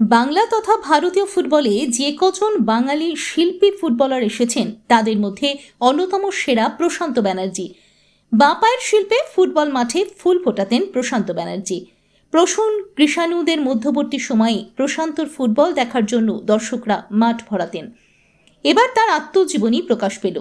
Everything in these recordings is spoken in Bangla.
বাংলা তথা ভারতীয় ফুটবলে যে কজন বাঙালি শিল্পী ফুটবলার এসেছেন, তাদের মধ্যে অন্যতম সেরা প্রশান্ত ব্যানার্জি। বাঁপায়ের শিল্পে ফুটবল মাঠে ফুল ফোটাতেন প্রশান্ত ব্যানার্জি। প্রসূন, কৃষাণুদের মধ্যবর্তী সময়ে প্রশান্তর ফুটবল দেখার জন্য দর্শকরা মাঠ ভরাতেন। এবার তার আত্মজীবনী প্রকাশ পেল।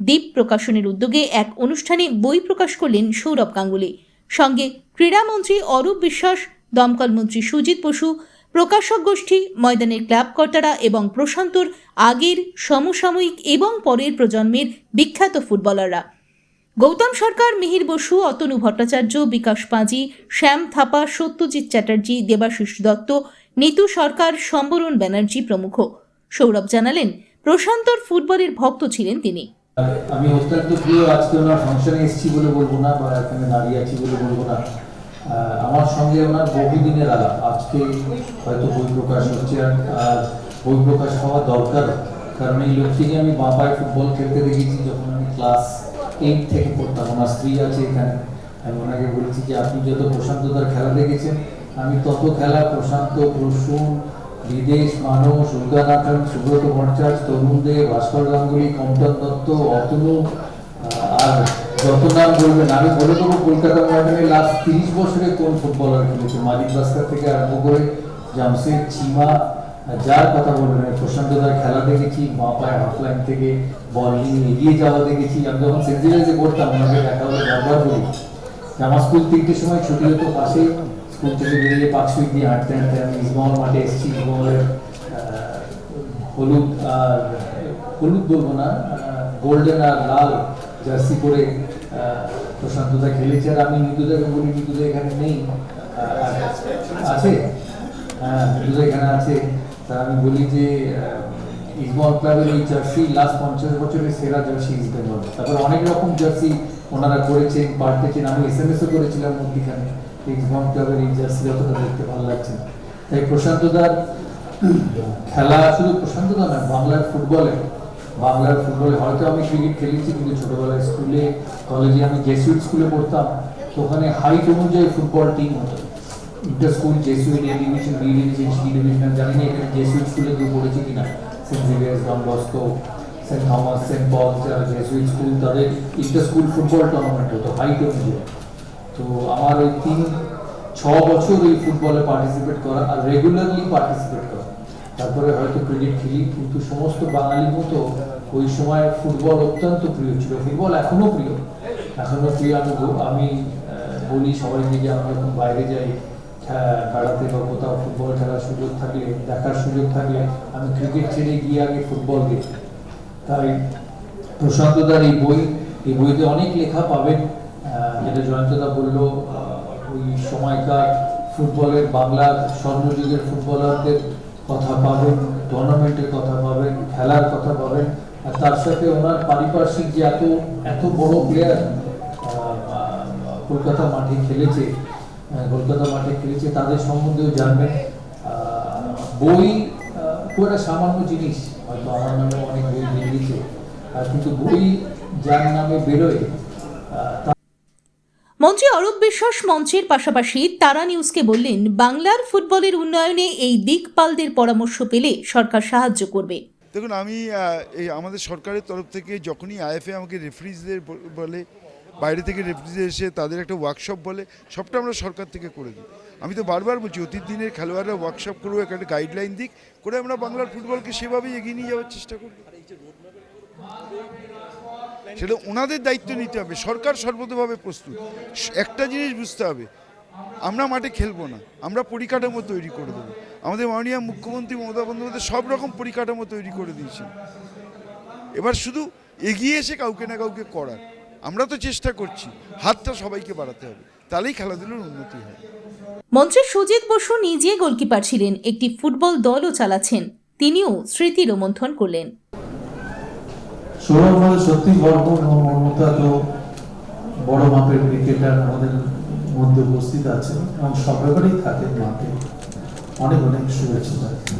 দ্বীপ প্রকাশনের উদ্যোগে এক অনুষ্ঠানে বই প্রকাশ করলেন সৌরভ গাঙ্গুলি। সঙ্গে ক্রীড়ামন্ত্রী অরূপ বিশ্বাস দমকল মন্ত্রী সুজিত বসু প্রকাশক গোষ্ঠী, ময়দানের ক্লাব কর্তারা এবং প্রশান্তর আগের সমসাময়িক এবং পরের প্রজন্মের বিখ্যাত ফুটবলাররা। গৌতম সরকার, মিহির বসু, অতনু ভট্টাচার্য, বিকাশ পাঁজি, শ্যাম থাপা, সত্যজিৎ চ্যাটার্জি, দেবাশিস দত্ত, নিতু সরকার, সম্বরণ ব্যানার্জি প্রমুখ। সৌরভ জানালেন, প্রশান্তর ফুটবলের ভক্ত ছিলেন তিনি। আমি অত্যন্ত প্রিয়, আজকে ওনার ফাংশনে এসেছি বলে বলব না বা এখানে দাঁড়িয়ে আছি বলে বলব না। আমার সঙ্গে ওনার বহুদিনের আলাপ। আজকে হয়তো বই প্রকাশ হচ্ছে আর বই প্রকাশ হওয়া দরকার কারণ এই লোকটিকে আমি বাঁপায় ফুটবল খেলতে দেখেছি যখন আমি ক্লাস এইট থেকে পড়তাম। ওনার স্ত্রী আছে এখানে। আমি ওনাকে বলেছি যে, আপনি যত প্রশান্ততার খেলা দেখেছেন, আমি তত খেলা প্রশান্ত, প্রসূন, বিদেশ মানুষ উল্কানাথন সুব্রত ভট্টাচার্য তরুণ দে ভাস্কর গাঙ্গুলি, কমটন দত্ত, অতনু আর যত নাম বলবেন আমি বলে দেবো কলকাতা ময়দানে লাস্ট তিরিশ বছরে কোন ফুটবলার খেলেছে? মালিক বাস্কার থেকে আরম্ভ করে জামশেদ চিমা যার কথা বলবেন আমি প্রশান্ত দার খেলা দেখেছি মা পায়ে হাফলাইন থেকে বল নিয়ে এগিয়ে যাওয়া দেখেছি। আমি যখন সেন্সিটাইজে করতাম ওনাকে দেখা হলে ব্যবহার করি আমার স্কুল তিনটের সময় ছুটি হতো পাশে স্কুল থেকে বেরিয়ে পাঁচ মিনিট দিয়ে হাঁটতে হাঁটতে আমি ইসমহল মাঠে এসেছি। ইসমহলের হলুদ আর হলুদ বলব না গোল্ডেন আর লাল জার্সি আহ, প্রশান্তদা খেলেছে আর আমি নিতুদাকে বলি নিতুদা এখানে নেই। আছে? হ্যাঁ এখানে আছে। তা আমি বলি যে ইসমল ক্লাবের ওই জার্সি লাস্ট পঞ্চাশ বছরের সেরা জার্সি ইস্ট বেঙ্গল তারপর অনেক রকম জার্সি ওনারা করেছেন, পাল্টেছেন। আমি এস এম এসও করেছিলাম মধ্যিখানে ইসমল ক্লাবের এই জার্সি অতটা দেখতে ভালো লাগছে। না। তাই প্রশান্তদার খেলা শুধু প্রশান্ত দা না, বাংলার ফুটবলে বাংলার ফুটবল, হয়তো আমি ক্রিকেট খেলেছি কিন্তু ছোটবেলায় স্কুলে, কলেজে আমি জেসুইট স্কুলে পড়তাম, তো ওখানে হাইট অনুযায়ী ফুটবল টিম হতো। Inter school Jesuit A division B division C division জানি না এখানে জেসুইট স্কুলে কেউ পড়েছে কিনা। Saint Xavier's Don Bosco saint Thomas saint Paul Jesuit school তাদের ইন্টার স্কুল ফুটবল টুর্নামেন্ট হতো হাইট অনুযায়ী। তো আমার ওই তিন, ছ বছর ওই ফুটবলে পার্টিসিপেট করা, আর রেগুলারলি পার্টিসিপেট করা। তারপরে হয়তো ক্রিকেট খেলি, কিন্তু সমস্ত বাঙালির মতো ওই সময় ফুটবল অত্যন্ত প্রিয় ছিল। ফুটবল এখনও প্রিয়। এখনও প্রিয়। আমি আমি বলি সবাইকে যে আমরা যখন বাইরে যাই বেড়াতে বা কোথাও ফুটবল খেলার সুযোগ থাকলে, দেখার সুযোগ থাকলে, আমি ক্রিকেট ছেড়ে গিয়ে আগে ফুটবল দেখি। তাই প্রশান্তদার এই বই, এই বইতে অনেক লেখা পাবেন। যেটা জয়ন্তদা বলল ওই সময়কার ফুটবলের বাংলার স্বর্ণযুগের ফুটবলারদের কথা পাবেন টুর্নামেন্টের কথা পাবেন খেলার কথা পাবেন আর তার সাথে ওনার পারিপার্শ্বিক যে এত এত বড় প্লেয়ার কলকাতা মাঠে খেলেছে কলকাতা মাঠে খেলেছে, তাদের সম্বন্ধেও জানবেন। বই খুব একটা সামান্য জিনিস, হয়তো আমার নামে অনেক বই বেরিয়েছে কিন্তু বই যার নামে বেরোয় মন্ত্রী অরূপ বিশ্বাস মঞ্চের পাশাপাশি তারা নিউজকে বললেন, বাংলার ফুটবলের উন্নয়নে এই দিকপালদের পরামর্শ পেলে সরকার সাহায্য করবে। দেখুন, আমি এই আমাদের সরকারের তরফ থেকে যখনই আইএফএ আমাকে রেফারিজদের বলে, বাইরে থেকে রেফারিজদের এসে তাদের একটা ওয়ার্কশপ বলে, সবটা আমরা সরকার থেকে করে দিই। আমি তো বারবার বলছি, অতীত দিনের খেলোয়াড়রা ওয়ার্কশপ করব একটা গাইডলাইন দিক, করে আমরা বাংলার ফুটবলকে সেভাবেই এগিয়ে নিয়ে যাওয়ার চেষ্টা করব। সেটা ওনাদের দায়িত্ব নিতে হবে। সরকার সর্বতভাবে প্রস্তুত। একটা জিনিস বুঝতে হবে, আমরা মাঠে খেলব না, আমরা পরিকাঠামো তৈরি করে দেবো। আমাদের মাননীয় মুখ্যমন্ত্রী মমতা বন্দ্যোপাধ্যায় সব রকম পরিকাঠামো তৈরি করে দিয়েছেন। এবার শুধু এগিয়ে এসে কাউকে না কাউকে করার, আমরা তো চেষ্টা করছি, হাতটা সবাইকে বাড়াতে হবে, তাহলেই খেলাধুলোর উন্নতি হয়। মন্ত্রী সুজিত বসু নিজে গোলকিপার ছিলেন, একটি ফুটবল দলও চালাচ্ছেন, তিনিও স্মৃতি রোমন্থন করলেন। সৌরভ সত্যি গর্ব এবং তো বড় মাপের ক্রিকেটার আমাদের মধ্যে উপস্থিত আছেন এবং সব ব্যাপারেই থাকেন মাঠে। অনেক অনেক শুভেচ্ছা তাকে।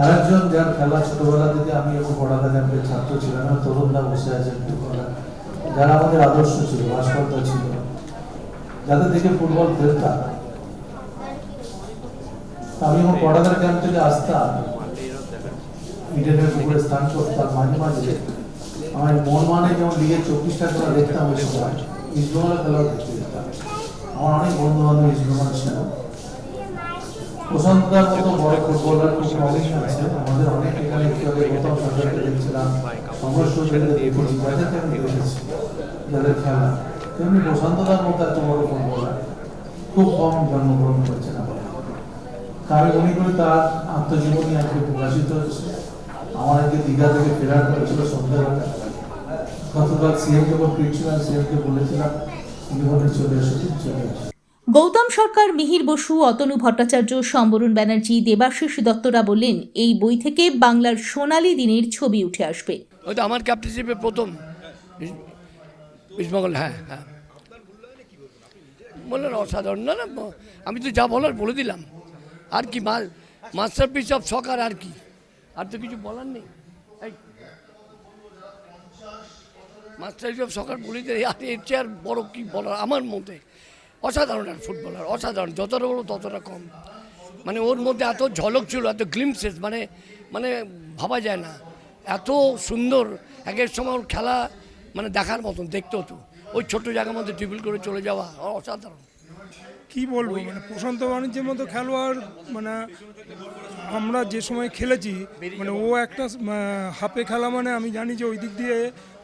আর একজন যার খেলা ছোটবেলা থেকে আমি এবং পড়াতে ক্যাম্পের ছাত্র ছিলাম আর তরুণদা বসে আছেন যারা আমাদের আদর্শ ছিল ভাস্করদা ছিল, যাদের দেখে ফুটবল খেলতাম। আমি যখন বর্ডার ক্যাম্প থেকে আসতাম। ইন্টারনেট উপরে স্থান করতাম, মাঝে মাঝে আমার মন মানে যেমন লিগের চব্বিশটা খেলা দেখতাম ওই সময় ইস্টবেঙ্গলের খেলাও দেখতে যেতাম। আমার অনেক বন্ধু বান্ধব ইস্টবেঙ্গল ছিল। প্রশান্তদার মতো বড় ফুটবলার খুব কমই আছে আমাদের অনেক এখানে আগে গৌতম সরকারকে দেখছিলাম সমস্ত দেখেছি যাদের খেলা। তেমনি প্রশান্তদার মতো এত বড় ফুটবলার খুব কম জন্মগ্রহণ করেছেন আমার তা আমি মনে করি তার আত্মজীবনী আজকে প্রকাশিত হচ্ছে আমার আজকে দীঘা থেকে ফেরার করেছিল সন্ধ্যাবেলা। গতকাল সিএম যখন সিএমকে বলেছিলাম উনি বলে চলে এসেছি চলে এসেছি গৌতম সরকার মিহির বসু অতনু ভট্টাচার্য সম্বরণ ব্যানার্জি দেবাশিস দত্তরা বললেন এই বই থেকে বাংলার সোনালী দিনের ছবি উঠে আসবে। ওই তো আমার ক্যাপ্টেনশিপে প্রথম। ইস্টবেঙ্গল হ্যাঁ হ্যাঁ। বললেন অসাধারণ না না আমি তো যা বলার বলে দিলাম। আর কি মাস্টার পিস অফ সকার আর কি। আর তো কিছু বলার নেই। মাস্টার সকার বলে আর এর চেয়ে আর বড় কি বলার আমার মধ্যে অসাধারণ আর ফুটবলার অসাধারণ যতটা বড় ততটা কম। মানে ওর মধ্যে এত ঝলক ছিল এত গ্লিমসেস মানে মানে ভাবা যায় না। এত সুন্দর এক এক সময় ওর খেলা মানে দেখার মতন দেখতে হতো ওই ছোট জায়গার মধ্যে টিবিল করে চলে যাওয়া অসাধারণ। কি বলব মানে প্রশান্ত বাণিজ্যের মতো খেলোয়াড় মানে আমরা যে সময় খেলেছি মানে ও একটা হাফে খেলা মানে আমি জানি যে ওই দিক দিয়ে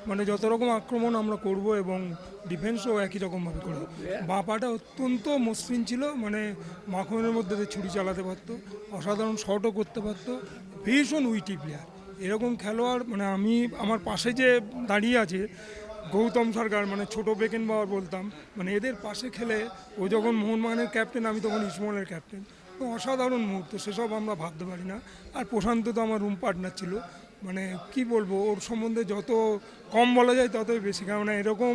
মানে যত রকম আক্রমণ আমরা করব এবং ডিফেন্সও একই রকমভাবে করব। বাঁ পাটা অত্যন্ত মসৃণ ছিল মানে মাখনের মধ্যে ছুরি চালাতে পারতো, অসাধারণ শটও করতে পারতো, ভীষণ উইটি প্লেয়ার এরকম খেলোয়াড় মানে আমি আমার পাশে যে দাঁড়িয়ে আছে, গৌতম সরকার মানে ছোট বেকেন বাবার বলতাম মানে এদের পাশে খেলে ও যখন মোহনবাগানের ক্যাপ্টেন আমি তখন ইসমনের ক্যাপ্টেন অসাধারণ মুহূর্ত, সেসব আমরা ভাবতে পারি না। আর প্রশান্ত তো আমার রুম পার্টনার ছিল মানে কি বলব, ওর সম্বন্ধে যত কম বলা যায় ততই বেশি। কেননা এরকম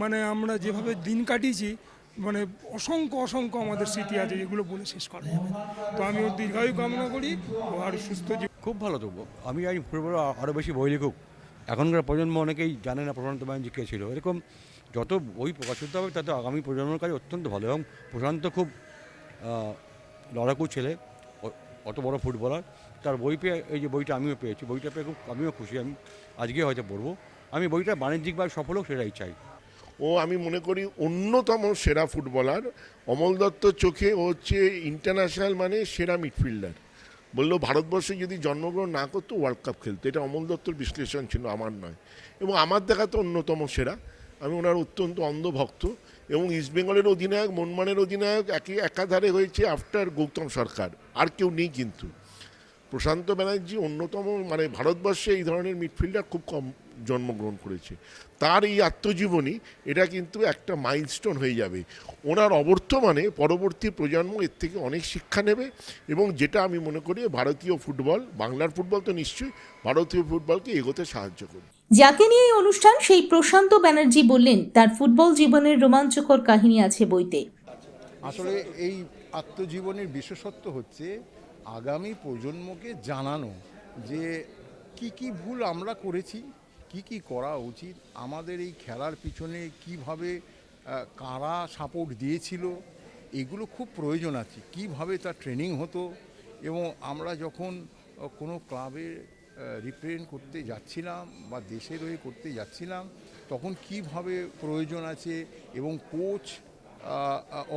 মানে আমরা যেভাবে দিন কাটিয়েছি মানে অসংখ্য অসংখ্য আমাদের স্মৃতি আছে যেগুলো বলে শেষ করা যাবে তো আমি ওর দীর্ঘায়ু কামনা করি, ও আর সুস্থ খুব ভালো তো। আমি জানি ফুটবল আরও বেশি বই লিখুক। এখনকার প্রজন্ম অনেকেই জানে না প্রশান্ত ব্যানার্জি কে ছিল। এরকম যত বই প্রকাশিত হবে, তত আগামী প্রজন্মের কাছে অত্যন্ত ভালো। এবং প্রশান্ত খুব লড়াকু ছেলে। অত বড় ফুটবলার। তার বই পেয়ে, এই যে বইটা আমিও পেয়েছি, বইটা পেয়ে খুব, আমিও খুশি। আমি আজকে হয়তো পড়ব আমি বইটা বাণিজ্যিকভাবে সফল হোক সেটাই চাই। ও, আমি মনে করি অন্যতম সেরা ফুটবলার অমল দত্তর চোখে ও হচ্ছে ইন্টারন্যাশনাল মানে সেরা মিডফিল্ডার বলল, ভারতবর্ষে যদি জন্মগ্রহণ না করতো ওয়ার্ল্ড কাপ খেলতো। এটা অমল দত্তর বিশ্লেষণ ছিল, আমার নয়। এবং আমার দেখা তো অন্যতম সেরা। আমি ওনার অত্যন্ত অন্ধভক্ত। এবং ইস্টবেঙ্গলের অধিনায়ক মনমানের অধিনায়ক একই একাধারে হয়েছে আফটার গৌতম সরকার আর কেউ নেই কিন্তু। প্রশান্ত ব্যানার্জি অন্যতম মানে ভারতবর্ষে এই ধরনের মিডফিল্ডার খুব কম জন্মগ্রহণ করেছে। তার এই আত্মজীবনী, এটা কিন্তু একটা মাইলস্টোন হয়ে যাবে। ওনার অবর্তমানে পরবর্তী প্রজন্ম এর থেকে অনেক শিক্ষা নেবে এবং যেটা আমি মনে করি ভারতীয় ফুটবল, বাংলার ফুটবল তো নিশ্চয়ই, ভারতীয় ফুটবলকে এগোতে সাহায্য করবে। যাকে নিয়ে এই অনুষ্ঠান, সেই প্রশান্ত ব্যানার্জি বললেন, তার ফুটবল জীবনের রোমাঞ্চকর কাহিনী আছে বইতে। আসলে এই আত্মজীবনের বিশেষত্ব হচ্ছে, আগামী প্রজন্মকে জানানো যে কি কি ভুল আমরা করেছি, কি কি করা উচিত, আমাদের এই খেলার পিছনে কীভাবে কারা সাপোর্ট দিয়েছিল, এগুলো খুব প্রয়োজন আছে। কীভাবে তার ট্রেনিং হতো, এবং আমরা যখন কোনো ক্লাবে রিপ্রেজেন্ট করতে যাচ্ছিলাম বা দেশের হয়ে করতে যাচ্ছিলাম, তখন কীভাবে প্রয়োজন আছে এবং কোচ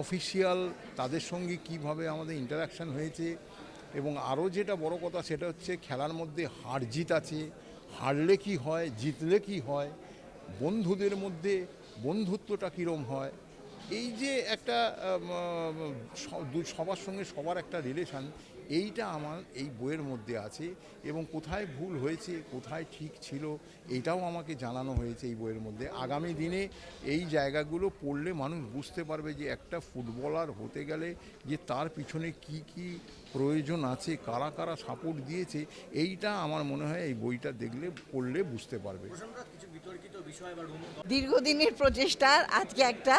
অফিসিয়াল তাদের সঙ্গে কীভাবে আমাদের ইন্টারাকশান হয়েছে এবং আরও যেটা বড় কথা সেটা হচ্ছে খেলার মধ্যে হার জিত আছে, হারলে কি হয়, জিতলে কি হয়, বন্ধুদের মধ্যে বন্ধুত্বটা কীরম হয়, এই যে একটা সবার সঙ্গে সবার একটা রিলেশান এইটা আমার এই বইয়ের মধ্যে আছে এবং কোথায় ভুল হয়েছে কোথায় ঠিক ছিল এটাও আমাকে জানানো হয়েছে এই বইয়ের মধ্যে। আগামী দিনে এই জায়গাগুলো পড়লে মানুষ বুঝতে পারবে যে একটা ফুটবলার হতে গেলে যে তার পিছনে কি কি প্রয়োজন আছে কারা কারা সাপোর্ট দিয়েছে এইটা আমার মনে হয় এই বইটা দেখলে পড়লে বুঝতে পারবে। দীর্ঘদিনের প্রচেষ্টার আজকে একটা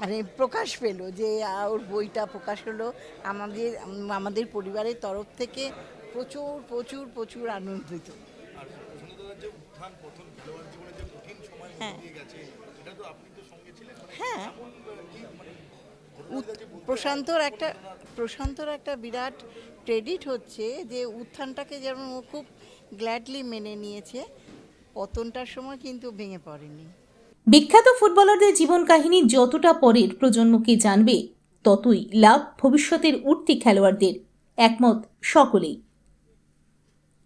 মানে প্রকাশ পেল যে ওর বইটা প্রকাশ হলো। আমাদের আমাদের পরিবারের তরফ থেকে প্রচুর প্রচুর প্রচুর আনন্দিত। হ্যাঁ। হ্যাঁ। উত- প্রশান্তর একটা প্রশান্তর একটা বিরাট ক্রেডিট হচ্ছে যে উত্থানটাকে যেমন ও খুব গ্ল্যাডলি মেনে নিয়েছে পতনটার সময় কিন্তু ভেঙে পড়েনি। বিখ্যাত ফুটবলারদের জীবন কাহিনী যতটা পরের প্রজন্মকে জানবে, ততই লাভ ভবিষ্যতের উঠতি খেলোয়াড়দের। একমত সকলেই।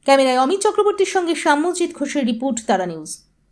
ক্যামেরায় অমিত চক্রবর্তীর সঙ্গে সাম্যজিৎ ঘোষের রিপোর্ট তারা নিউজ।